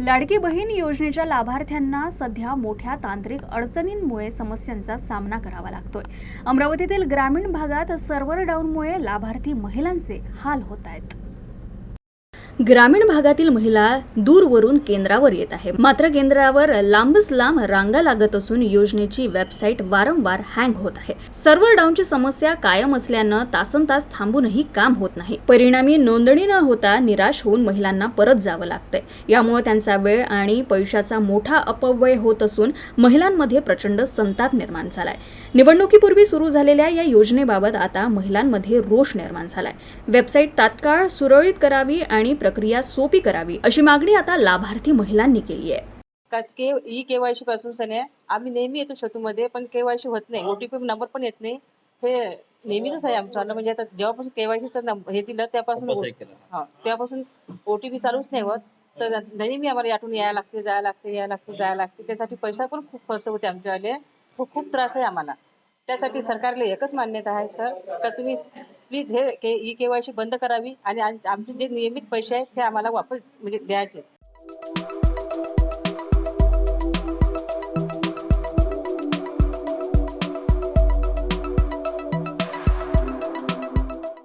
लाडकी बहीण योजनेच्या लाभार्थ्यांना सध्या मोठ्या तांत्रिक अडचणींमुळे समस्यांचा सामना करावा लागतोय. अमरावतीतील ग्रामीण भागात सर्व्हर डाऊनमुळे लाभार्थी महिलांचे हाल होत आहेत. ग्रामीण भागातील महिला दूरवरून केंद्रावर येत आहे. मात्र केंद्रावर लांबच लांब रांगा लागत असून योजनेची वेबसाईट वारंवार हँग होत आहे. सर्व्हर डाऊनची समस्या कायम असल्यानं तासन तास थांबूनही काम होत नाही. परिणामी नोंदणी न होता निराश होऊन महिलांना परत जावं लागतंय. यामुळे त्यांचा वेळ आणि पैशाचा मोठा अपव्यय होत असून महिलांमध्ये प्रचंड संताप निर्माण झालाय. निवडणुकीपूर्वी सुरू झालेल्या या योजनेबाबत आता महिलांमध्ये रोष निर्माण झालाय. वेबसाईट तात्काळ सुरळीत करावी आणि प्रक्रिया सोपी करावी अशी मागणी आता लाभार्थी महिलांनी केली आहे. का K E K Y C पासून सने आम्ही नेहमी येतो शेतूमध्ये पण के वाय सी होत नाही. ओ टी पी नंबर पण येत नाही. हे नेहमीच आहे आमचं. म्हणजे आता जेव्हापासून के वाय सीचं हे दिलं त्यापासून हे त्यापासून ओ टी पी चालूच नाही होत. तर नेहमी आम्हाला यातून यायला लागते जायला लागते यायला लागते जायला लागते. त्यासाठी पैसा पण खूप खर्च होते आमच्यावाले. तो खूप त्रास आहे आम्हाला. त्यासाठी सरकारला एकच मान्यता आहे सर का तुम्ही प्लीज हे K E K Y C बंद करावी आणि आमचे जे नियमित पैसे आहेत ते आम्हाला वापस म्हणजे द्यायचे.